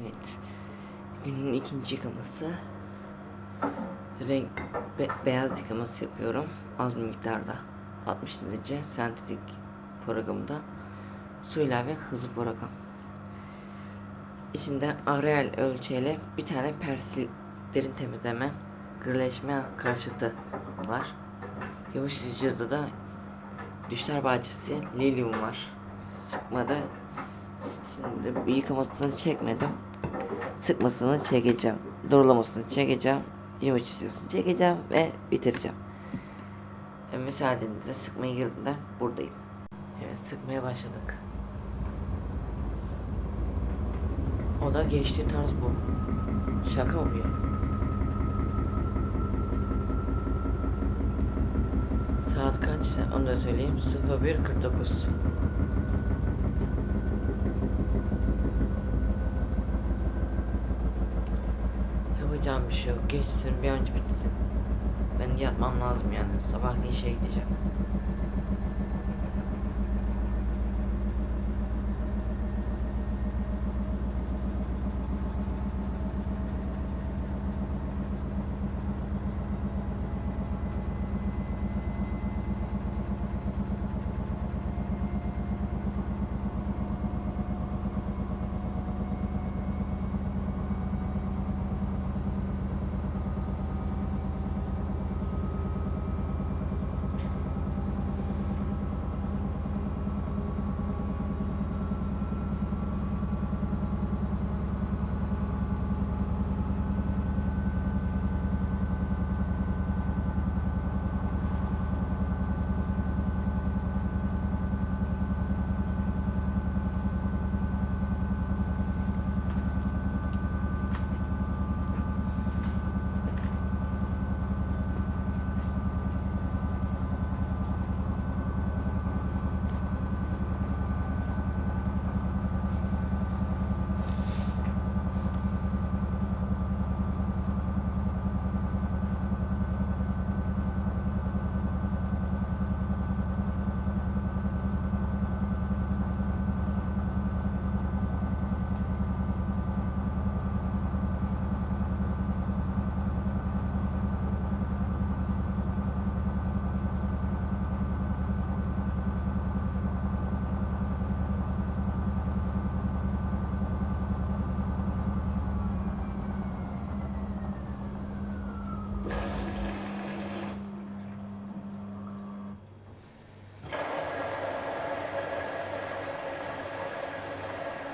Evet. Günün ikinci yıkaması. Renk be- beyaz yıkaması yapıyorum. Az bir miktarda. 60 derece sentetik programda. Su ilave hızlı program. İçinde Ariel ölçeğiyle bir tane persil derin temizleme, gırleşme karşıtı var. Yumuşatıcıda da Düşler Bahçesi Lilium var. Sıkmada Şimdi yıkamasını çekmedim. Sıkmasını çekeceğim. Durulamasını çekeceğim. Yumuşatıcısını çekeceğim ve bitireceğim. E, müsaadenizle sıkmaya girdiğimde buradayım. Evet sıkmaya başladık. O da geçtiği tarz bu. Şaka mı ya? Saat kaç? Onu da söyleyeyim. 01.49. Yapacağım bir şey yok. Geçsin bir önce bitsin. Ben yatmam lazım yani. Sabah işe gideceğim.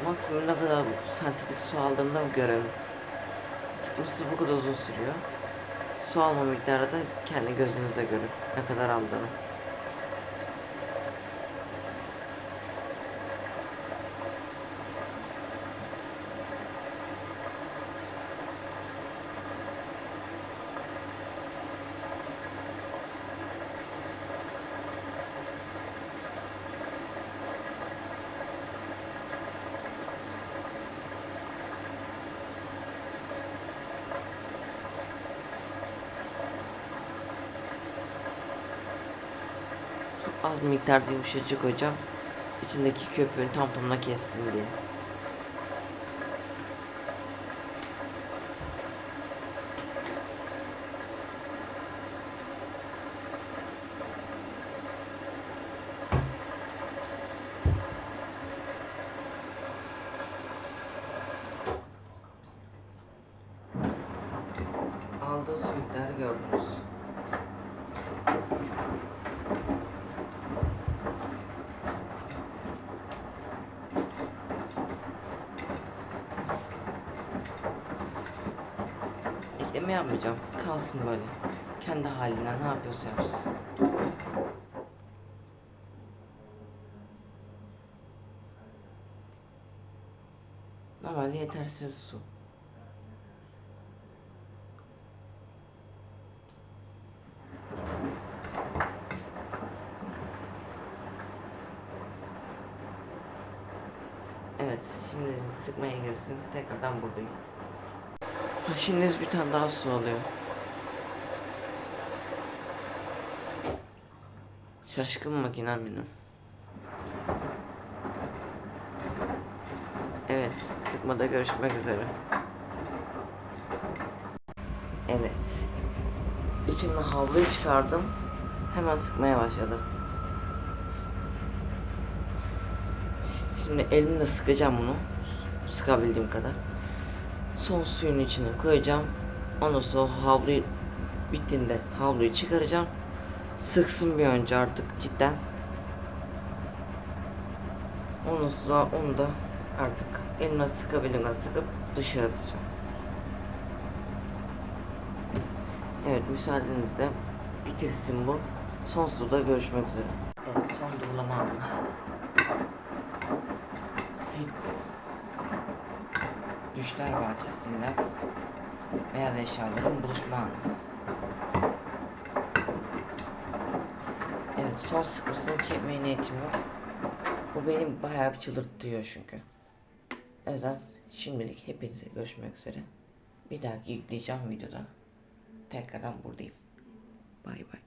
Maksimum ne kadar sentetik su aldığında görelim. Sıkması bu kadar uzun sürüyor. Su alma miktarı da kendi gözünüze görün. Ne kadar aldığını. Az bir miktarda yumuşacık koyacağım. İçindeki köpüğün tam tamına kessin diye. Aldığı su miktarı gördünüz. Ekleme yapmayacağım. Kalsın böyle. Kendi haline ne yapıyorsa yapsın. Normalde yetersiz su. Evet, şimdi sıkmaya girsin. Tekrardan buradayım. Şimdi bir tane daha su alıyor. Şaşkın makinem benim. Evet, sıkmada görüşmek üzere. Evet. İçimden havluyu çıkardım. Hemen sıkmaya başladı. Şimdi elimle sıkacağım bunu. Sıkabildiğim kadar. Son suyun içine koyacağım. Ondan sonra havluyu bittiğinde havluyu çıkaracağım. Sıksın bir önce artık cidden. Ondan sonra onu da artık elimle sıkabildiğimden sıkıp dışarı atacağım. Evet müsaadenizle bitirsin bu. Son suda görüşmek üzere. Evet son durulama. Düşler bahçesiyle beyaz eşyaların buluşma anı. Evet son sıkmasını çekmeye niyetim yok. Bu benim bayağı bir çıldırtıyor çünkü. O yüzden şimdilik hepinize görüşmek üzere. Bir dahaki yükleyeceğim videoda tekrardan buradayım. Bay bay.